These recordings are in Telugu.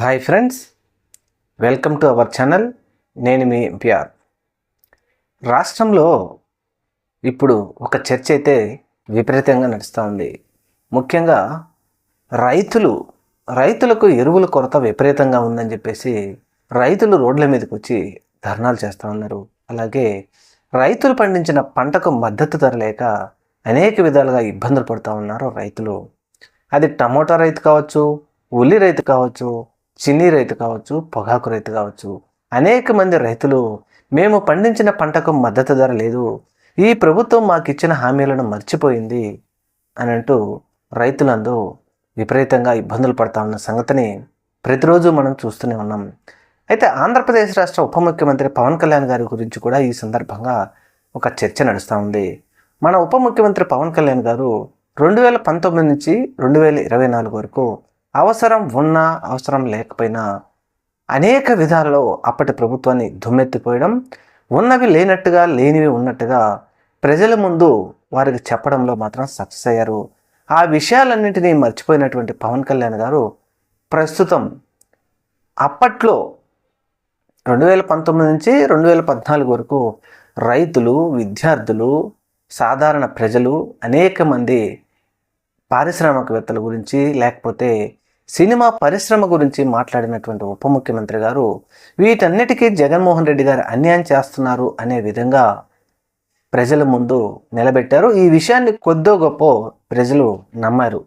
Hi friends welcome to our channel. నేను మీ ఎంపీఆర్. రాష్ట్రంలో ఇప్పుడు ఒక చర్చ అయితే విపరీతంగా నడుస్తూ ఉంది. ముఖ్యంగా రైతులు రైతులకు ఎరువుల కొరత విపరీతంగా ఉందని చెప్పేసి రైతులు రోడ్ల మీదకి వచ్చి ధర్నాలు చేస్తూ ఉన్నారు. అలాగే రైతులు పండించిన పంటకు మద్దతు ధర లేక అనేక విధాలుగా ఇబ్బందులు పడుతూ ఉన్నారు రైతులు. అది టమోటా రైతు కావచ్చు ఉల్లి రైతు కావచ్చు చిన్ని రైతు కావచ్చు పొగాకు రైతు కావచ్చు అనేక మంది రైతులు మేము పండించిన పంటకు మద్దతు ధర లేదు ఈ ప్రభుత్వం మాకు ఇచ్చిన హామీలను మర్చిపోయింది అని అంటూ రైతులందరూ విపరీతంగా ఇబ్బందులు పడతా ఉన్న సంగతిని ప్రతిరోజు మనం చూస్తూనే ఉన్నాం. అయితే ఆంధ్రప్రదేశ్ రాష్ట్ర ఉప ముఖ్యమంత్రి పవన్ కళ్యాణ్ గారి గురించి కూడా ఈ సందర్భంగా ఒక చర్చ నడుస్తూ ఉంది. మన ఉప ముఖ్యమంత్రి పవన్ కళ్యాణ్ గారు రెండు వేల పంతొమ్మిది నుంచి రెండు వేల ఇరవై నాలుగు వరకు అవసరం ఉన్నా అవసరం లేకపోయినా అనేక విధాలలో అప్పటి ప్రభుత్వాన్ని దుమ్మెత్తిపోయడం ఉన్నవి లేనట్టుగా లేనివి ఉన్నట్టుగా ప్రజల ముందు వారికి చెప్పడంలో మాత్రం సక్సెస్ అయ్యారు. ఆ విషయాలన్నింటినీ మర్చిపోయినటువంటి పవన్ కళ్యాణ్ గారు ప్రస్తుతం అప్పట్లో రెండు వేల పంతొమ్మిది నుంచి రెండు వేల పద్నాలుగు వరకు రైతులు విద్యార్థులు సాధారణ ప్రజలు అనేక మంది పారిశ్రామికవేత్తల గురించి లేకపోతే సినిమా పరిశ్రమ గురించి మాట్లాడినటువంటి ఉప ముఖ్యమంత్రి గారు వీటన్నిటికీ జగన్మోహన్ రెడ్డి గారు అన్యాయం చేస్తున్నారు అనే విధంగా ప్రజల ముందు నిలబెట్టారు. ఈ విషయాన్ని కొద్దో గొప్ప ప్రజలు నమ్మారు.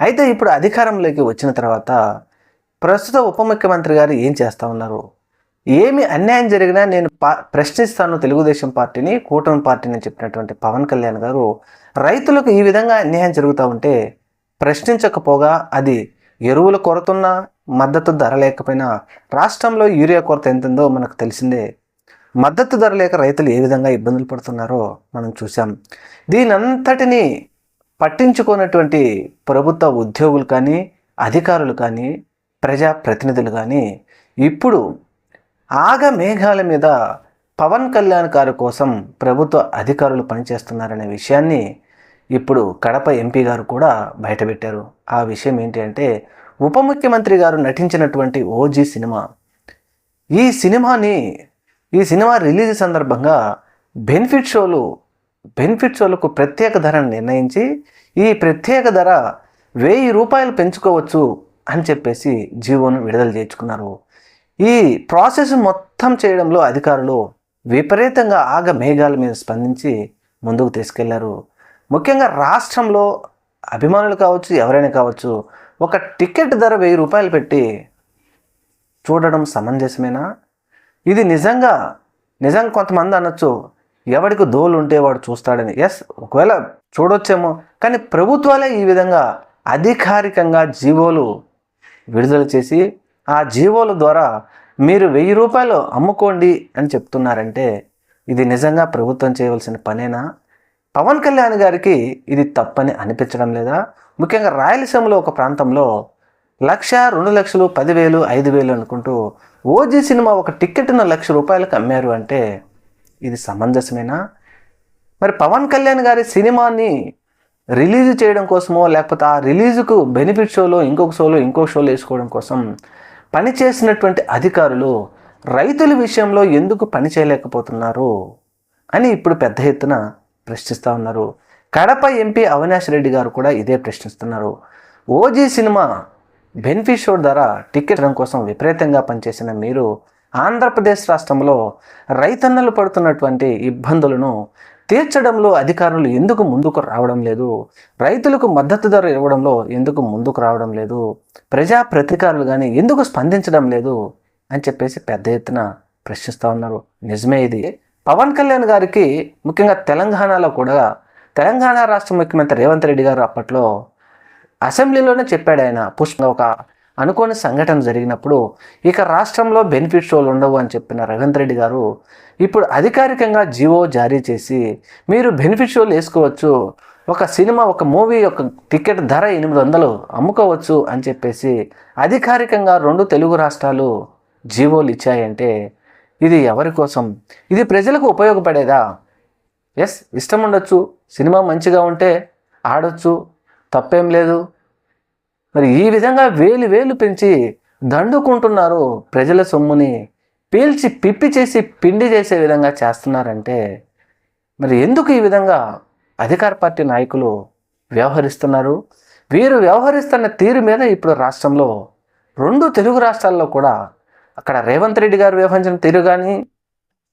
అయితే ఇప్పుడు అధికారంలోకి వచ్చిన తర్వాత ప్రస్తుత ఉప ముఖ్యమంత్రి గారు ఏం చేస్తూ ఉన్నారు? ఏమి అన్యాయం జరిగినా నేను పా ప్రశ్నిస్తాను తెలుగుదేశం పార్టీని కూటమి పార్టీని చెప్పినటువంటి పవన్ కళ్యాణ్ గారు రైతులకు ఈ విధంగా అన్యాయం జరుగుతూ ఉంటే ప్రశ్నించకపోగా అది ఎరువుల కొరతున్నా మద్దతు ధర లేకపోయినా రాష్ట్రంలో యూరియా కొరత ఎంతుందో మనకు తెలిసిందే. మద్దతు ధర లేక రైతులు ఏ విధంగా ఇబ్బందులు పడుతున్నారో మనం చూసాం దీనంతటిని పట్టించుకున్నటువంటి ప్రభుత్వ ఉద్యోగులు కానీ అధికారులు కానీ ప్రజా ప్రతినిధులు కానీ ఇప్పుడు ఆగ మేఘాల మీద పవన్ కళ్యాణ్ గారి కోసం ప్రభుత్వ అధికారులు పనిచేస్తున్నారనే విషయాన్ని ఇప్పుడు కడప ఎంపీ గారు కూడా బయటపెట్టారు ఆ విషయం ఏంటి అంటే ఉప ముఖ్యమంత్రి గారు నటించినటువంటి ఓజీ సినిమా. ఈ సినిమాని ఈ సినిమా రిలీజ్ సందర్భంగా బెనిఫిట్ షోలు బెనిఫిట్ షోలకు ప్రత్యేక ధరను నిర్ణయించి ఈ ప్రత్యేక ధర వెయ్యి రూపాయలు పెంచుకోవచ్చు అని చెప్పేసి జీవోను విడుదల చేయించుకున్నారు. ఈ ప్రాసెస్ మొత్తం చేయడంలో అధికారులు విపరీతంగా ఆగ మేఘాల మీద స్పందించి ముందుకు తీసుకెళ్ళారు. ముఖ్యంగా రాష్ట్రంలో అభిమానులు కావచ్చు ఎవరైనా కావచ్చు ఒక టికెట్ ధర వెయ్యి రూపాయలు పెట్టి చూడడం సమంజసమేనా? ఇది నిజంగా నిజంగా కొంతమంది అనొచ్చు ఎవడికి దోలు ఉంటే వాడు చూస్తాడని. ఎస్ ఒకవేళ చూడొచ్చేమో కానీ ప్రభుత్వాలే ఈ విధంగా అధికారికంగా జీవోలు విడుదల చేసి ఆ జీవోల ద్వారా మీరు వెయ్యి రూపాయలు అమ్ముకోండి అని చెప్తున్నారంటే ఇది నిజంగా ప్రభుత్వం చేయవలసిన పనేనా? పవన్ కళ్యాణ్ గారికి ఇది తప్పని అనిపించడం లేదా? ముఖ్యంగా రాయలసీమలో ఒక ప్రాంతంలో లక్ష రెండు లక్షలు పదివేలు ఐదు వేలు అనుకుంటూ ఓజీ సినిమా ఒక టిక్కెట్ను లక్ష రూపాయలకు అమ్మారు అంటే ఇది సమంజసమేనా? మరి పవన్ కళ్యాణ్ గారి సినిమాని రిలీజ్ చేయడం కోసమో లేకపోతే ఆ రిలీజుకు బెనిఫిట్ షోలో ఇంకొక షోలో ఇంకొక షోలో వేసుకోవడం కోసం పనిచేసినటువంటి అధికారులు రైతుల విషయంలో ఎందుకు పని చేయలేకపోతున్నారు అని ఇప్పుడు పెద్ద ఎత్తున ప్రశ్నిస్తూ ఉన్నారు. కడప ఎంపీ అవినాష్ రెడ్డి గారు కూడా ఇదే ప్రశ్నిస్తున్నారు. ఓజీ సినిమా బెనిఫిట్ షో ధర టికెట్ కోసం విపరీతంగా పనిచేసిన మీరు ఆంధ్రప్రదేశ్ రాష్ట్రంలో రైతన్నలు పడుతున్నటువంటి ఇబ్బందులను తీర్చడంలో అధికారులు ఎందుకు ముందుకు రావడం లేదు? రైతులకు మద్దతు ధర ఇవ్వడంలో ఎందుకు ముందుకు రావడం లేదు? ప్రజా ప్రతికారులు కానీ ఎందుకు స్పందించడం లేదు? అని చెప్పేసి పెద్ద ఎత్తున ప్రశ్నిస్తూ ఉన్నారు. నిజమే ఇది. పవన్ కళ్యాణ్ గారికి ముఖ్యంగా తెలంగాణలో కూడా తెలంగాణ రాష్ట్ర ముఖ్యమంత్రి రేవంత్ రెడ్డి గారు అప్పట్లో అసెంబ్లీలోనే చెప్పాడు ఆయన పుష్ప ఒక అనుకోని సంఘటన జరిగినప్పుడు ఇక రాష్ట్రంలో బెనిఫిట్ షోలు ఉండవు అని చెప్పిన రేవంత్ రెడ్డి గారు ఇప్పుడు అధికారికంగా జీవో జారీ చేసి మీరు బెనిఫిట్ షోలు వేసుకోవచ్చు ఒక సినిమా ఒక మూవీ యొక్క టికెట్ ధర ఎనిమిది వందలు అమ్ముకోవచ్చు అని చెప్పేసి అధికారికంగా రెండు తెలుగు రాష్ట్రాలు జీవోలు ఇచ్చాయంటే ఇది ఎవరి కోసం? ఇది ప్రజలకు ఉపయోగపడేదా? ఎస్ ఇష్టం ఉండొచ్చు సినిమా మంచిగా ఉంటే ఆడొచ్చు తప్పేం లేదు. మరి ఈ విధంగా వేలు వేలు పెంచి దండుకుంటున్నారు ప్రజల సొమ్ముని పీల్చి పిప్పి చేసి పిండి చేసే విధంగా చేస్తున్నారంటే మరి ఎందుకు ఈ విధంగా అధికార పార్టీ నాయకులు వ్యవహరిస్తున్నారు? వీరు వ్యవహరిస్తున్న తీరు మీద ఇప్పుడు రాష్ట్రంలో రెండు తెలుగు రాష్ట్రాల్లో కూడా అక్కడ రేవంత్ రెడ్డి గారు వ్యవహరించిన తీరు కానీ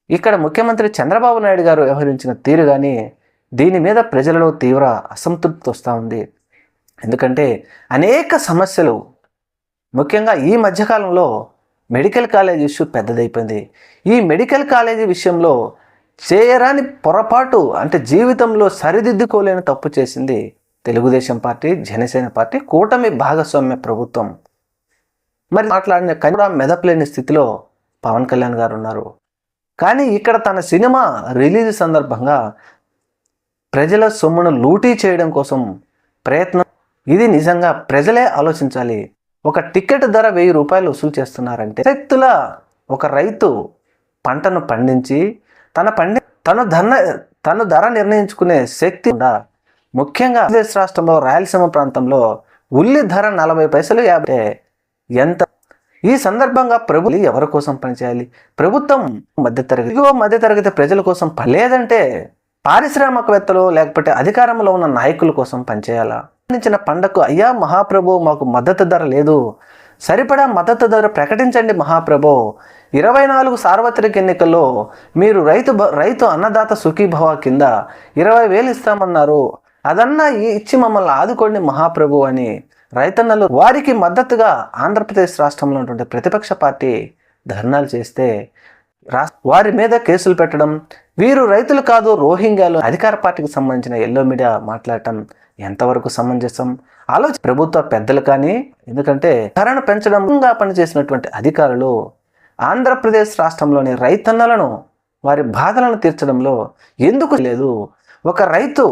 ఇక్కడ ముఖ్యమంత్రి చంద్రబాబు నాయుడు గారు వ్యవహరించిన తీరు కానీ దీని మీద ప్రజలలో తీవ్ర అసంతృప్తి వస్తూ ఉంది. ఎందుకంటే అనేక సమస్యలు ముఖ్యంగా ఈ మధ్యకాలంలో మెడికల్ కాలేజ్ ఇష్యూ పెద్దదైపోయింది. ఈ మెడికల్ కాలేజీ విషయంలో చేయరాని పొరపాటు అంటే జీవితంలో సరిదిద్దుకోలేని తప్పు చేసింది తెలుగుదేశం పార్టీ జనసేన పార్టీ కూటమి భాగస్వామ్య ప్రభుత్వం. మరి మాట్లాడిన కూడా మెదపలేని స్థితిలో పవన్ కళ్యాణ్ గారు ఉన్నారు. కానీ ఇక్కడ తన సినిమా రిలీజ్ సందర్భంగా ప్రజల సొమ్మును లూటీ చేయడం కోసం ప్రయత్నం. ఇది నిజంగా ప్రజలే ఆలోచించాలి. ఒక టికెట్ ధర వెయ్యి రూపాయలు వసూలు చేస్తున్నారంటే రైతుల ఒక రైతు పంటను పండించి తన పండి తను ధర తన ధర నిర్ణయించుకునే శక్తి ఉందా? ముఖ్యంగా ఆంధ్రప్రదేశ్ రాష్ట్రంలో రాయలసీమ ప్రాంతంలో ఉల్లి ధర నలభై పైసలు యాభై. ఎంత? ఈ సందర్భంగా ప్రభులు ఎవరి కోసం పనిచేయాలి ప్రభుత్వం మధ్యతరగతి దిగువ మధ్యతరగతి ప్రజల కోసం పని లేదంటే పారిశ్రామికవేత్తలు లేకపోతే అధికారంలో ఉన్న నాయకుల కోసం పనిచేయాలా పండించిన పండకు అయ్యా మహాప్రభు మాకు మద్దతు ధర లేదు. సరిపడా మద్దతు ధర ప్రకటించండి మహాప్రభు. ఇరవై నాలుగు సార్వత్రిక ఎన్నికల్లో మీరు రైతు రైతు అన్నదాత సుఖీభవ కింద ఇరవై వేలు ఇస్తామన్నారు. అదన్నా ఇచ్చి మమ్మల్ని ఆదుకోండి మహాప్రభు అని రైతన్నలు వారికి మద్దతుగా ఆంధ్రప్రదేశ్ రాష్ట్రంలో ఉన్నటువంటి ప్రతిపక్ష పార్టీ ధర్నాలు చేస్తే రా వారి మీద కేసులు పెట్టడం వీరు రైతులు కాదు రోహింగ్యాలు అధికార పార్టీకి సంబంధించిన ఎల్లో మీడియా మాట్లాడటం ఎంతవరకు సమంజసం? ఆలోచన ప్రభుత్వ పెద్దలు కానీ ఎందుకంటే ధరణ పెంచడంగా పనిచేసినటువంటి అధికారులు ఆంధ్రప్రదేశ్ రాష్ట్రంలోని రైతన్నలను వారి బాధలను తీర్చడంలో ఎందుకు లేదు? ఒక రైతు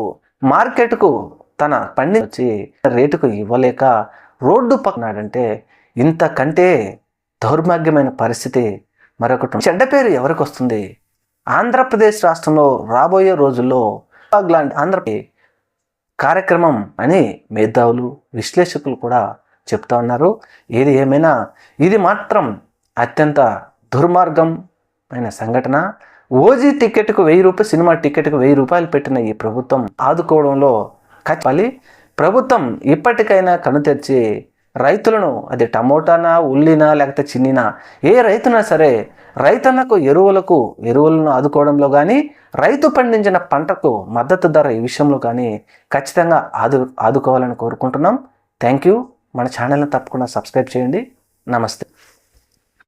మార్కెట్కు తన పండి వచ్చి రేటుకు ఇవ్వలేక రోడ్డు పక్కనాడంటే ఇంతకంటే దౌర్భాగ్యమైన పరిస్థితి మరొకటి చెడ్డ పేరు ఎవరికి వస్తుంది? ఆంధ్రప్రదేశ్ రాష్ట్రంలో రాబోయే రోజుల్లో లాంటి ఆంధ్రప్రదేశ్ కార్యక్రమం అని మేధావులు విశ్లేషకులు కూడా చెప్తా ఉన్నారు. ఏది ఏమైనా ఇది మాత్రం అత్యంత దుర్మార్గం అయిన సంఘటన. ఓజీ టికెట్కు వెయ్యి రూపాయలు సినిమా టికెట్కు వెయ్యి రూపాయలు పెట్టిన ఈ ప్రభుత్వం ఆదుకోవడంలో ఖచ్చితంగా ప్రభుత్వం ఇప్పటికైనా కను రైతులను అది టమోటానా ఉల్లినా లేకపోతే చిన్నినా ఏ రైతునా సరే రైతన్నకు ఎరువులకు ఎరువులను ఆదుకోవడంలో కానీ రైతు పండించిన పంటకు మద్దతు ధర ఈ విషయంలో కానీ ఖచ్చితంగా ఆదు ఆదుకోవాలని కోరుకుంటున్నాం. థ్యాంక్ యూ మన ఛానల్ని తప్పకుండా సబ్స్క్రైబ్ చేయండి. నమస్తే.